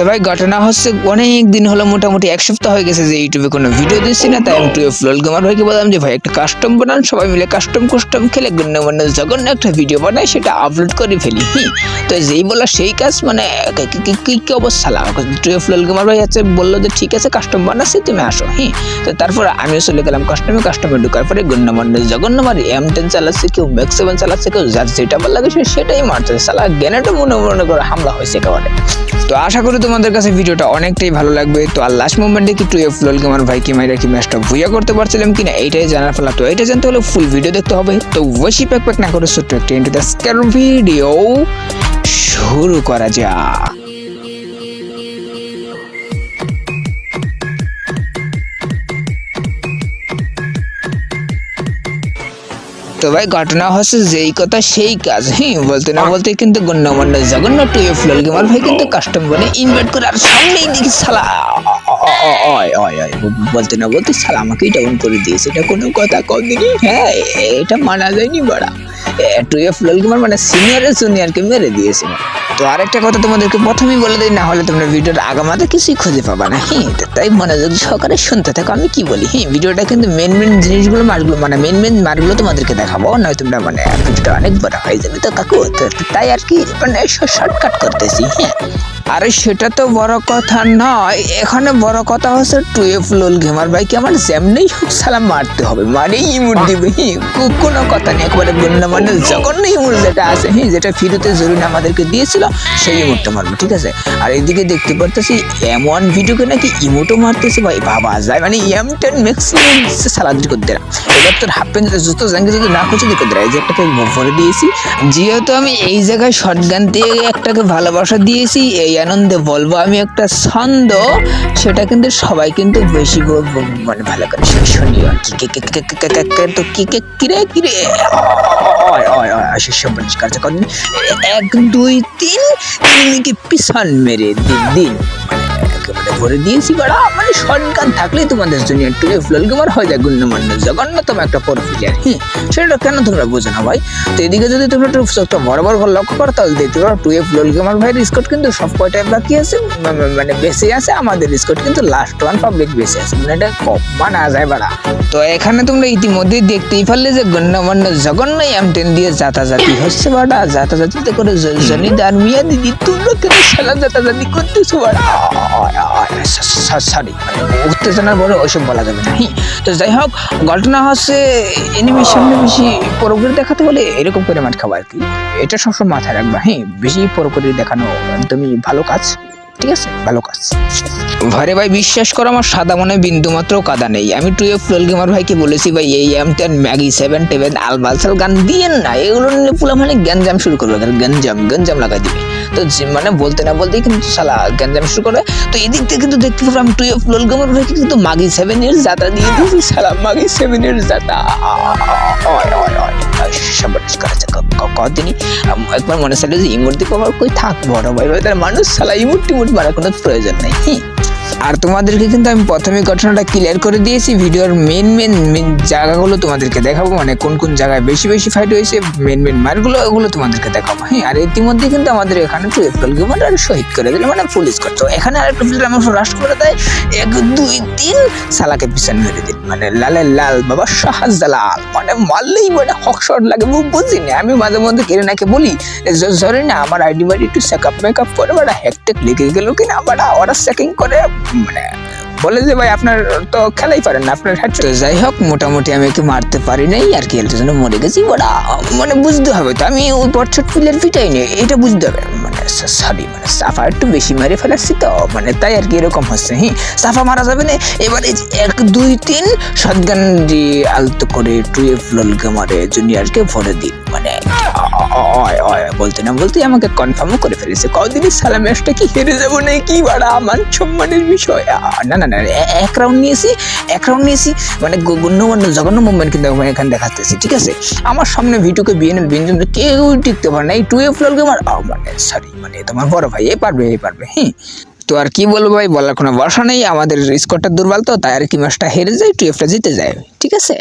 তো ভাই ঘটনা হচ্ছে অনেক দিন হলো, মোটামুটি এক সপ্তাহ হয়ে গেছে যে ইউটিউবে কোনো ভিডিও দিচ্ছি না, তাই আমি টুয়েলভ ফ্লোল গেমার ভাইকে বললাম যে ভাই, একটা কাস্টম বানান, সবাই মিলে কাস্টম কাস্টম খেলে গুন্না মানে জঘন্য একটা ভিডিও বানাই, সেটা আপলোড করে ফেলি। হি, তো যেই বলা সেই কাজ মানে কি- কি- অবস্থা? লাগা টুয়েলভ ফ্লোল গেমার ভাই আছে, বলল যে ঠিক আছে কাস্টম বানাচ্ছি, তুমি আসো। হি, তো তারপর আমিও চলে গেলাম কাস্টমে কাস্টমে ঢুকার পরে গুন্না মানে জঘন্য মারি এম টেন চালাচ্ছে, কেউ ম্যাক্স সেভেন চালাচ্ছে, কেউ যার যেটা ভালো লাগে সেটাই মারছে সালা জ্ঞানটা মনে মনে করে হামলা হয়েছে একেবারে। তো আশা করি তোমাদের কাছে ভিডিওটা অনেকটাই ভালো লাগবে, তো আর লাস্ট মুভমেন্টে কি টুয়ে ফুল আমার ভাই কি মাইরা কি ম্যাচটা ভুইয়া করতে পারছিলাম কিনা এইটাই জানার ফেলা তো এটা জানতে হলে ফুল ভিডিও দেখতে হবে, তো বেশি প্যাক প্যাক না করে ছোট্ট একটা ইন্টু দ্য ভিডিও শুরু করা যাক। তো ভাই, ঘটনা হচ্ছে যেই কথা, সেই কাজ। হ্যাঁ বলতে না বলতে কিন্তু গণ্যমান্য জঘন্য টুয়ে লাল গেমার ভাই কিন্তু কাস্টম বনে ইনভাইট করে আর সামনেই দেখি সালা বলতে না বলতে সালা আমাকেই ডাউন করে দিয়েছে এটা কোনো কথা কদিনই হ্যাঁ এটা মানা যায়নি বড়া টুয়ে ফ্লোল গেমার মানে সিনিয়রের জুনিয়রকে মেরে দিয়েছে তো আরেকটা কথা তোমাদেরকে প্রথমেই বলে দিই না হলে তোমরা ভিডিওর আগামাতে কিছুই খুঁজে পাবা না হ্যাঁ তাই মনোযোগ সহকারে শুনতে থাকো আমি কি বলি হ্যাঁ ভিডিওটা কিন্তু মেন মেন জিনিসগুলো মারগুলো মানে মেন মেন মারগুলো তোমাদেরকে দেখাবো নয় তোমরা মানে ভিডিওটা অনেক বড় হয়ে যাবে তো কাকু তাই আর কি মানে শর্টকাট করতেছি হ্যাঁ আরে সেটা তো বড় কথা নয়। এখানে বড় কথা হচ্ছে টুয়েলভ লোল গেমার বাইকে আমার যেমনি হোক সালাম মারতে হবে। মানে ইমুট দিবে। কোনো কথা নেই একবারে বন্যা মানে জঘন্য ইমুট যেটা আছে হ্যাঁ যেটা ফিরুতে জরুরি আমাদেরকে দিয়েছিল সেই ইমুটটা মারবো ঠিক আছে? আর এদিকে দেখতে পারতেছি এমন ভিডিওকে নাকি ইমোটও মারতেছে ভাই বাবা যায়। মানে এম টেন ম্যাক্সিমাম সালাদি করতে না এবার তোর হাফ প্যান্ট যত জাঙ্গে যদি না খুঁজে দিকে দেয় যে একটাকে ভরে দিয়েছি। যেহেতু আমি এই জায়গায় শর্টগান দিয়ে একটাকে ভালোবাসা দিয়েছি এই আনন্দে বলব, আমি একটা ছন্দ, সেটা কিন্তু সবাই কিন্তু বেশি মানে ভালো করে শুনিও। তো কি, কে কিরে কিরে। এক, দুই, তিন, তিনকে পিছন মেরে দিন দিন। ভরে দিয়েছি, বাড়া। মানে শর্টগান থাকলেই তোমাদের জুনিয়র টুয়ে ফ্লোল গেমার হয়ে যায় গুণ্যমান্য জঘন্যতম একটা পর প্লেয়ার হ্যাঁ সেটা কেন তোমরা বোঝো না ভাই? তো এদিকে যদি তোমরা একটু চোখটা বড় বড় করে লক্ষ্য করো, তাহলে দেখতে পারো টুয়ে ফ্লোল গেমার ভাইয়ের স্কোর কিন্তু সব কয়টাই বাকি আছে? মানে বেশি আছে, আমাদের স্কোর কিন্তু লাস্ট ওয়ান পাবলিক বেশি আছে। মানে এটা কম মানা যায়, বাড়া। তো এখানে তোমরা ইতিমধ্যে দেখতেই পারলে যে গণ্যমান্য জঘন্য এম টেন দিয়ে যাতাযাতি হচ্ছে, বাড়া। যাতাযাতিতে করে জ- জনিদার মিয়া দিদি, তোমরা কেন সালা যাতাযাতি করতেছো, বাড়া? সরি উত্তেজনার বলে ওইসব বলা যাবে না। তো যাই হোক ঘটনা হচ্ছে এনিমির সামনে বেশি পরোগ্রি দেখাতে হলে এরকম করে মাঠ খাওয়া আর কি। এটা সবসময় মাথায় রাখবা হ্যাঁ বেশি পরোগ্রি দেখানো একদমই ভালো কাজ, ঠিক আছে? ভালো কাজ। ভারে ভাই বিশ্বাস করো, আমার সাদা মনে বিন্দু মাত্র কাদা নেই। আমি টু টুয়েলভ ফ্লোল গেমার ভাইকে বলেছি, ভাই এই এম টেন ম্যাগি সেভেন টেভেন আলবালসাল গান দিয়েন না। এগুলো নিয়ে পুরো মানে গ্যাঞ্জাম শুরু করবে গ্যাঞ্জাম গ্যাঞ্জাম লাগাই দিবে। তো মানে বলতে না বলতেই কিন্তু সালা গ্যাঞ্জাম শুরু করে। তো এদিক থেকে কিন্তু দেখতে পাবো আমি টুয়েলভ ফ্লোল গেমার রেখে কিন্তু মাগি সেভেন ইয়ার্স যাতা দিয়ে দিয়েছি সালা মাগি সেভেন ইয়ার্স যাতা কদিনই। একবার মনে চাইলো যে ইমোট দিকে কই থাক বড় ভাই ভাই, তার মানুষ সালা ইমোট টিমোট মারা কোনো প্রয়োজন নাই। আর তোমাদেরকে কিন্তু আমি প্রথমে ঘটনাটা ক্লিয়ার করে দিয়েছি। ভিডিওর মেন মেন মেন জায়গাগুলো তোমাদেরকে দেখাবো। মানে কোন কোন জায়গায় বেশি বেশি ফাইট হয়েছে মেন মেন মারগুলো ওগুলো তোমাদেরকে দেখাবো। হ্যাঁ আর ইতিমধ্যে কিন্তু আমাদের এখানে টু এপ্রিল গেমার আর শহীদ করে দিল মানে পুলিশ করতো এখানে আরেকটা প্লেয়ার আমার রাশ করে দেয় এক, দুই, তিন সালাকে পিছন মেরে দিন মানে লালে লাল বাবা শাহজালাল। মানে মারলেই মানে হক শট লাগে মুখ বুঝি না। আমি মাঝে মধ্যে কেড়ে নাকে বলি সরি না, আমার আইডি বাড়ি একটু চেকআপ মেকআপ করে বাড়া হ্যাকটেক লিখে গেল কিনা? বাড়া ওরা চেকিং করে মানে বলে যে ভাই আপনার তো খেলাই পারেন না, আপনার হেড যাই হোক, মোটামুটি আমি একে মারতে পারি নাই, আর কি এর জন্য মরে গেছি। ওরা মানে বুঝতে হবে তো, আমি ওই বটশট প্লেয়ার ফিটাই নেই, এটা বুঝতে হবে। মানে সরি মানে সাফা একটু বেশি মেরে ফেলাচ্ছি তো মানে তাই আর কি এরকম হচ্ছে হ্যাঁ সাফা মারা যাবে না, এবার এবারে এক, দুই, তিন, শটগান দিয়ে আলতো করে টুয়ে ফ্লোল গেমারে জুনিয়রকে ভরে দিন মানে অয় অয়, বলতে না বলতে আমাকে কনফার্মও করে ফেলেছে। কদিনই সালা ম্যাচটা কি হেরে যাব না কি বাড়া আমার সম্মানের বিষয়। না না না এক রাউন্ড নিয়েছি, এক রাউন্ড নিয়েছি। মানে গণ্যমান্য জঘন্য মুভমেন্ট কিন্তু এখানে দেখাতেছি, ঠিক আছে? আমার সামনে ভিডিওকে বিএনএল বিঞ্জন কেউ টিকতে পারে না। এই টু এফ ফ্লোর গেমার মানে সরি মানে তোমার বড় ভাই এ পারবে এ পারবে হ্যাঁ তো আর কি বলব ভাই, বলার কোনো ভরসা নেই। আমাদের স্কোরটা দুর্বল তো, তাই আর কি ম্যাচটা হেরে যায় টু এফটা জিতে যায়, ঠিক আছে?